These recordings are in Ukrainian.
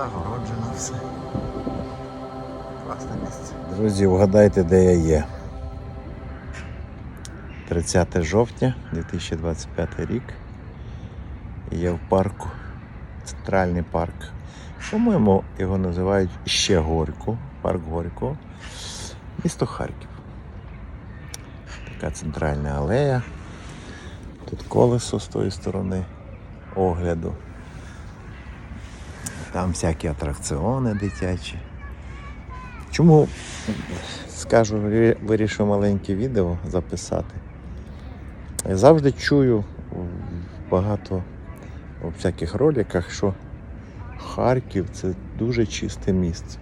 Загороджено все. Класне місце. Друзі, вгадайте, де я є. 30 жовтня 2025 рік. І я в парку. Центральний парк. По-моєму, його називають ще Горько. Парк Горько. Місто Харків. Така центральна алея. Тут колесо з тої сторони огляду. Там всякі атракціони дитячі. Чому скажу, вирішив маленьке відео записати. Я завжди чую багато у всяких роликах, що Харків це дуже чисте місце.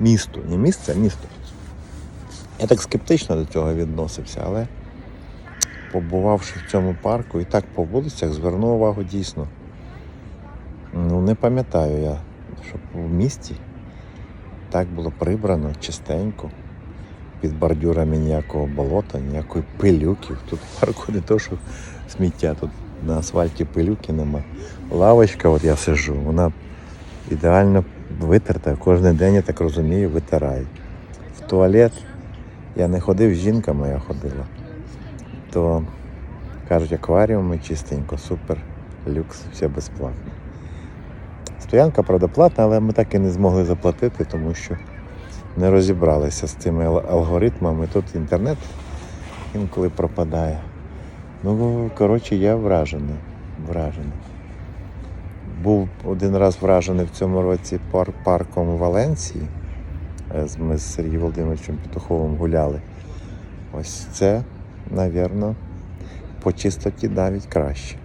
Місто, не місце, а місто. Я так скептично до цього відносився, але побувавши в цьому парку і так по вулицях, звернув увагу дійсно. Ну, не пам'ятаю я, щоб в місті так було прибрано чистенько. Під бордюрами ніякого болота, ніякої пилюки. Тут парку не то, що сміття, тут на асфальті пилюки нема. Лавочка, от я сижу, вона ідеально витерта. Кожен день, я так розумію, витирають. В туалет я не ходив з жінками, моя ходила. То кажуть, акваріуми чистенько, супер, люкс, все безплатно. Стоянка, правда, платна, але ми так і не змогли заплатити, тому що не розібралися з цими алгоритмами. Тут інтернет інколи пропадає. Ну, коротше, я вражений. вражений. Був один раз вражений в цьому році пар- парком Валенції. Е, Ми з Сергієм Володимировичем Петуховим гуляли. Ось це, напевно, по чистоті навіть краще.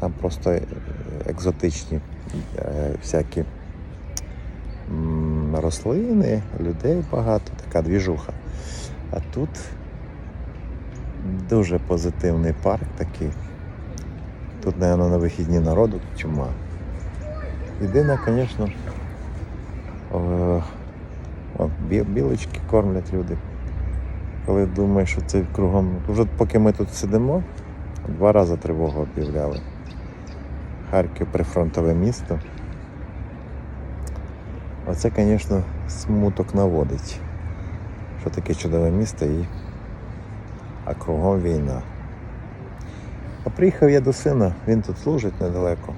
Там просто е, екзотичні е, всякі рослини, людей багато, така двіжуха. А тут дуже позитивний парк такий. Тут, мабуть, на вихідні народу чума. Єдине, звісно, білочки кормлять люди. Коли думаєш, що це кругом. Вже поки ми тут сидимо, два рази тривогу об'являли. Харків прифронтове місто. Оце, звісно, смуток наводить. Що таке чудове місто і а кругом війна. А приїхав я до сина, він тут служить недалеко.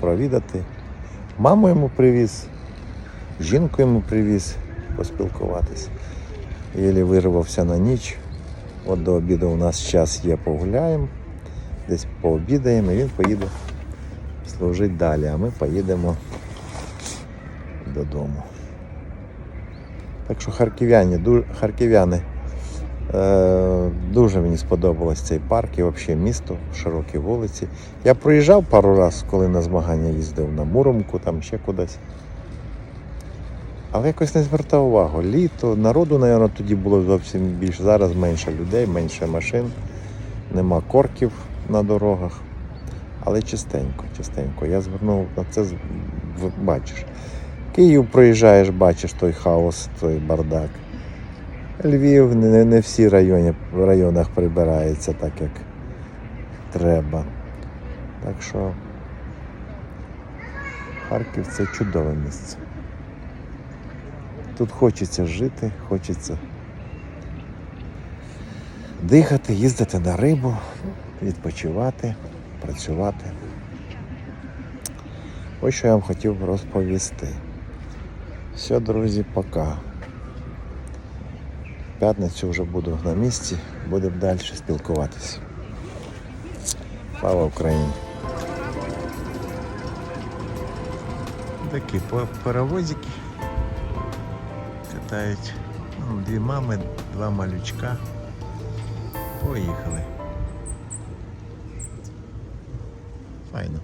Провідати. Маму йому привіз, жінку йому привіз поспілкуватись. Єлі вирвався на ніч. От до обіду у нас час є, погуляємо, десь пообідаємо і він поїде служити далі, а ми поїдемо додому. Так що харків'яни, харків'яни е, дуже мені сподобалось цей парк і взагалі місто, широкі вулиці. Я проїжджав пару разів, коли на змагання їздив на Муромку, там ще кудись. Але якось не звертав увагу. Літо, народу, мабуть, тоді було зовсім більше. Зараз менше людей, менше машин, нема корків на дорогах. Але чистенько, чистенько. Я звернув на це, бачиш. Київ проїжджаєш, бачиш той хаос, той бардак. Львів не, не всі райони, в районах прибирається так, як треба. Так що Харків це чудове місце. Тут хочеться жити, хочеться дихати, їздити на рибу, відпочивати, працювати. Ось що я вам хотів розповісти. Все, друзі, пока. П'ятницю вже буду на місці, будемо далі спілкуватися. Слава Україні! Такі паровозики катають. Ну, Дві мами, два малючка. Поїхали. Файно.